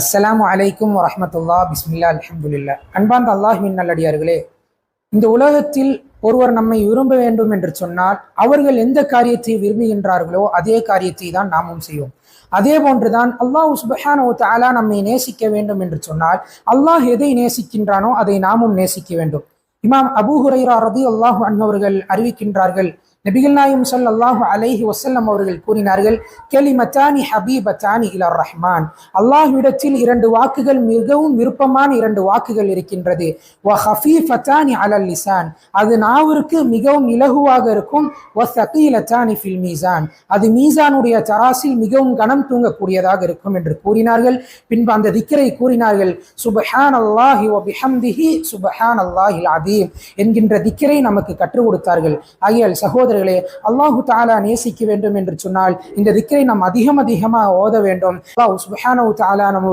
அஸ்ஸலாமு அலைக்கும் வரமத்துல்லா பிஸ்மில்லா அலமதுல்லா அன்பார்ந்த அல்லாஹின் நல்லடியார்களே இந்த உலகத்தில் ஒருவர் நம்மை விரும்ப வேண்டும் என்று சொன்னால் அவர்கள் எந்த காரியத்தை விரும்புகின்றார்களோ அதே காரியத்தை தான் நாமும் செய்வோம். அதே போன்றுதான் அல்லாஹ் சுபஹானு தஆலா நம்மை நேசிக்க வேண்டும் என்று சொன்னால் அல்லாஹ் எதை நேசிக்கின்றானோ அதை நாமும் நேசிக்க வேண்டும். இமாம் அபு ஹுரைரா ரதி அல்லாஹு அன்னவர்கள் அறிவிக்கின்றார்கள் நபிகள் நாயும் ஸல்லல்லாஹு அலைஹி வசல்லம் அவர்கள் கூறினார்கள் கலிமத்தானி ஹபீபத்தானி இலர் ரஹ்மான். அல்லாஹ்விடத்தில் இரண்டு வாக்குகள் மிகவும் விருப்பமான இரண்டு வாக்குகள் இருக்கின்றது. வ ஹஃபீஃபத்தானி அலல் லிசான் அது நாவிற்கு மிகவும் இலகுவாக இருக்கும். வ சகீலத்தானி ஃபில் மீசான் அது மீசானுடைய தராசில் மிகவும் கனம் தூங்கக்கூடியதாக இருக்கும் என்று கூறினார்கள். பின்பு அந்த திக்கரை கூறினார்கள் சுபஹான் அல்லாஹி ஒ பிஹம்திஹி சுபஹான் அல்லாஹில் அதீம் என்கின்ற திக்கரை நமக்கு கற்றுக் கொடுத்தார்கள். ஆகியால் சகோதரர்களே அல்லாஹு தாலா நேசிக்க வேண்டும் என்று சொன்னால் இந்த திக்கரை நாம் அதிகம் அதிகமாக ஓத வேண்டும். அல்லாஹ் சுபஹானஹு தாலா நம்முடைய